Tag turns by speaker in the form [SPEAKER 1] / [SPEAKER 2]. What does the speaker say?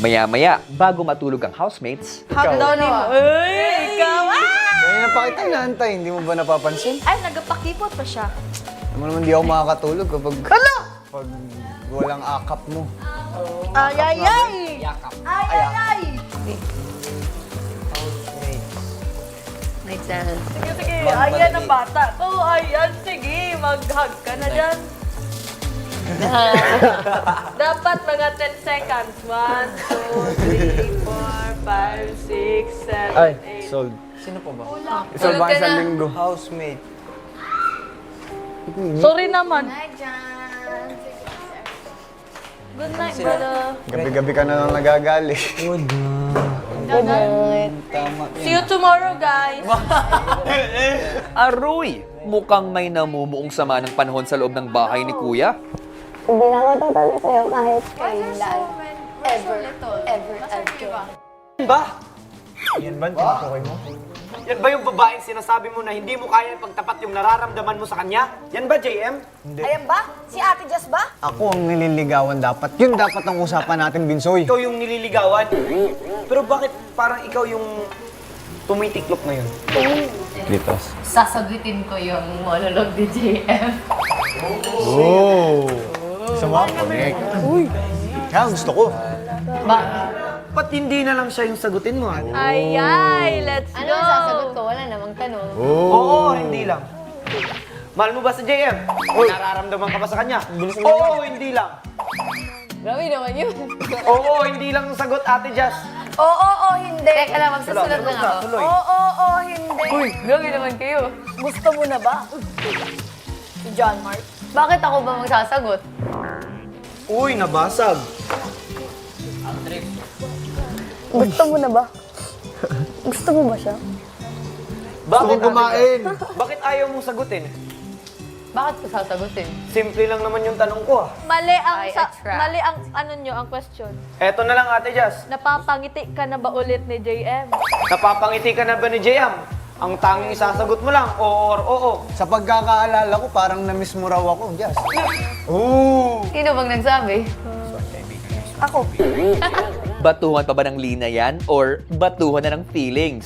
[SPEAKER 1] Maya-maya, bago matulog ang housemates,
[SPEAKER 2] Daw ni Uy, ikaw! Ah!
[SPEAKER 3] Ganyan na pa kita inaantay, hindi mo ba napapansin?
[SPEAKER 2] Ay, nagpakipot pa siya.
[SPEAKER 3] Alam mo naman, di ako makakatulog kapag... Hala! Pag walang akap mo.
[SPEAKER 2] Ay, ay, ay! Ay, ay, ay!
[SPEAKER 4] Night.
[SPEAKER 2] Sige, sige. Ayan ang bata. Oh, ayan. Sige, mag-hug ka na dyan. Dapat mga 10 seconds. 1, 2, 3, 4, 5, 6, 7,
[SPEAKER 3] Ay,
[SPEAKER 2] 8.
[SPEAKER 3] sold. Sino po ba?
[SPEAKER 4] Tulog
[SPEAKER 3] Sold ba
[SPEAKER 4] ka
[SPEAKER 3] sa
[SPEAKER 4] na.
[SPEAKER 3] linggo? Housemate.
[SPEAKER 2] Sorry naman.
[SPEAKER 4] Night, Jan.
[SPEAKER 2] Good night, brother.
[SPEAKER 3] Gabi-gabi ka na lang nagagali.
[SPEAKER 4] Good night.
[SPEAKER 3] Tama.
[SPEAKER 2] See you tomorrow, guys.
[SPEAKER 1] Aroy! Mukhang may namumuong sama ng panahon sa loob ng bahay ni Kuya.
[SPEAKER 5] Hindi na ako tatalo sa'yo kahit kailan.
[SPEAKER 4] Ever, ever, ever.
[SPEAKER 6] ba?
[SPEAKER 3] Yan ba? Tinutukoy mo?
[SPEAKER 6] Yan ba yung babaeng sinasabi mo na hindi mo kaya pagtapat yung nararamdaman mo sa kanya? Yan ba, JM?
[SPEAKER 2] Ayan ba? Si Ate Jess ba?
[SPEAKER 3] Ako ang nililigawan dapat. Yun dapat ang usapan natin, Binsoy.
[SPEAKER 6] Ikaw yung nililigawan. Pero bakit parang ikaw yung tumitiklop ngayon?
[SPEAKER 3] Litos.
[SPEAKER 4] Sasagutin ko yung monologue ni JM.
[SPEAKER 3] Oh! Sama, connect. Uy! Kaya gusto ko.
[SPEAKER 4] Ba,
[SPEAKER 6] Ba't hindi na lang siya yung sagutin mo? ate?
[SPEAKER 2] Ay, ay, let's
[SPEAKER 4] ano
[SPEAKER 2] go.
[SPEAKER 4] ang sasagot ko? Wala namang tanong.
[SPEAKER 6] Oo, hindi lang. Mahal mo ba si JM? O nararamdaman ka ba sa kanya? Oo, hindi lang.
[SPEAKER 4] Grabe naman yun.
[SPEAKER 6] Oo, hindi lang ang sagot, Ate Jazz.
[SPEAKER 2] Oo, oo, hindi.
[SPEAKER 4] Teka lang, magsusunod lang ako.
[SPEAKER 6] Tuloy.
[SPEAKER 2] Oo, oo, hindi.
[SPEAKER 4] Uy, grabe naman kayo.
[SPEAKER 2] Gusto mo na ba? Si John Mark.
[SPEAKER 4] Bakit ako ba magsasagot?
[SPEAKER 6] Uy, nabasag.
[SPEAKER 5] Gusto mo na ba? Gusto mo ba siya?
[SPEAKER 6] Bakit,
[SPEAKER 3] Gusto kumain.
[SPEAKER 6] Bakit ayaw mong sagutin?
[SPEAKER 4] Bakit ko sasagutin?
[SPEAKER 6] Simple lang naman yung tanong ko ah.
[SPEAKER 2] Mali ang sa,
[SPEAKER 4] attract.
[SPEAKER 2] mali ang ano nyo, ang question.
[SPEAKER 6] Eto na lang, Ate Jazz.
[SPEAKER 2] Napapangiti ka na ba ulit ni JM?
[SPEAKER 6] Napapangiti ka na ba ni JM? Ang tanging isasagot mo lang, oo or oo.
[SPEAKER 3] Sa pagkakaalala ko, parang na-miss mo raw ako. Yes. Ooh!
[SPEAKER 4] Sino bang nagsabi?
[SPEAKER 2] Ako.
[SPEAKER 1] Batuhan pa ba ng lina yan or batuhan na ng feelings?